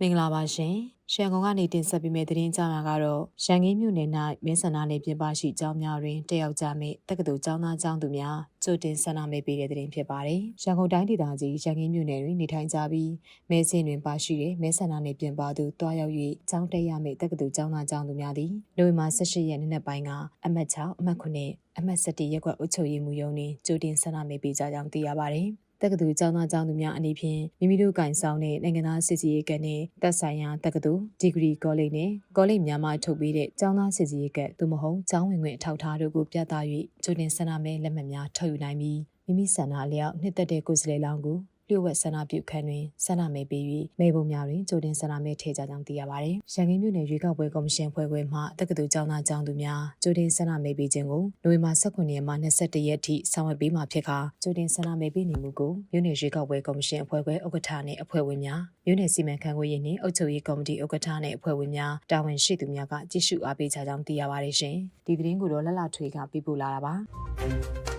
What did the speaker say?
မင်္ဂလာပါရှင်။ ရှန်ကုန်ကနေတင်ဆက်ပေးမယ့်သတင်းကြားမှာကတော့ရန်ကင်းမြို့နယ်၌မင်းဆန္ဒနယ်ပြင်ပရှိကျောင်းများတွင်တက်ရောက်ကြမယ့်တက္ကသိုလ်ကျောင်းသားကျောင်းသူများကြိုတင်ဆန္ဒမဲပေးတဲ့သတင်းဖြစ်ပါတယ်။ရန်ကုန်တိုင်းဒေသကြီးရန်ကင်းမြို့နယ်တွင်နေထိုင်ကြပြီးမဲဆင်တွင်ပါရှိတဲ့မဲဆန္ဒနယ်ပြင်ပသို့တွားရောက်၍ကျောင်းတက်ရမယ့်တက္ကသိုလ်ကျောင်းသားကျောင်းသူများသည်နိုဝင်ဘာ18ရက်နေ့နက်ပိုင်းကအမှတ်6အမှတ်9အမှတ်7ရက်ကွက်အုပ်ချုပ်ရေးမှူးရုံးတွင်ကြိုတင်ဆန္ဒမဲပေးကြကြောင်းသိရပါတယ်။ တက္ကသိုလ်ကျောင်းသားကျောင်းသူများအနေဖြင့်မိမိတို့ကင်ဆောင်တဲ့နိုင်ငံသားစစ်စီရေးကတ်နဲ့သက်ဆိုင်ရာတက္ကသိုလ်ဒီဂရီကောလိပ်နဲ့ကောလိပ်များမှထုတ်ပေးတဲ့ကျောင်းသားစစ်စီရေးကတ်သို့မဟုတ်ကျောင်းဝင်ခွင့်အထောက်အထားတို့ကိုပြသ၍ကျိုတင်ဆန္ဒမဲလက်မှတ်များထုတ်ယူနိုင်ပြီးမိမိဆန္ဒအလျောက်နှစ်သက်တဲ့ကိုယ်စားလှယ်လောင်းကို လျှို့ဝှက်ဆန္ဒပြုခန်းတွင်ဆန္ဒမဲပေး၍မဲပုံများတွင်ကြိုတင်ဆန္ဒမဲထည့်ကြကြောင်းသိရပါတယ်။ရန်ကုန်မြို့နယ်ရွေးကောက်ပွဲကော်မရှင်ဖွဲ့ခွဲမှတက္ကသိုလ်ကျောင်းသားကျောင်းသူများကြိုတင်ဆန္ဒမဲပေးခြင်းကိုနိုဝင်ဘာ18ရက်မှ21ရက်ထိဆောင်ရွက်ပေးမှာဖြစ်ကာကြိုတင်ဆန္ဒမဲပေးနေမှုကိုမြို့နယ်ရွေးကောက်ပွဲကော်မရှင်အဖွဲ့ခွဲဥက္ကဋ္ဌနှင့်အဖွဲ့ဝင်များမြို့နယ်စီမံခန့်ခွဲရေးနှင့်အုပ်ချုပ်ရေးကော်မတီဥက္ကဋ္ဌနှင့်အဖွဲ့ဝင်များတာဝန်ရှိသူများကကြည့်ရှုအားပေးကြကြောင်းသိရပါတယ်ရှင်။ဒီသတင်းကိုတော့လက်လာထွေကပြပို့လာတာပါ။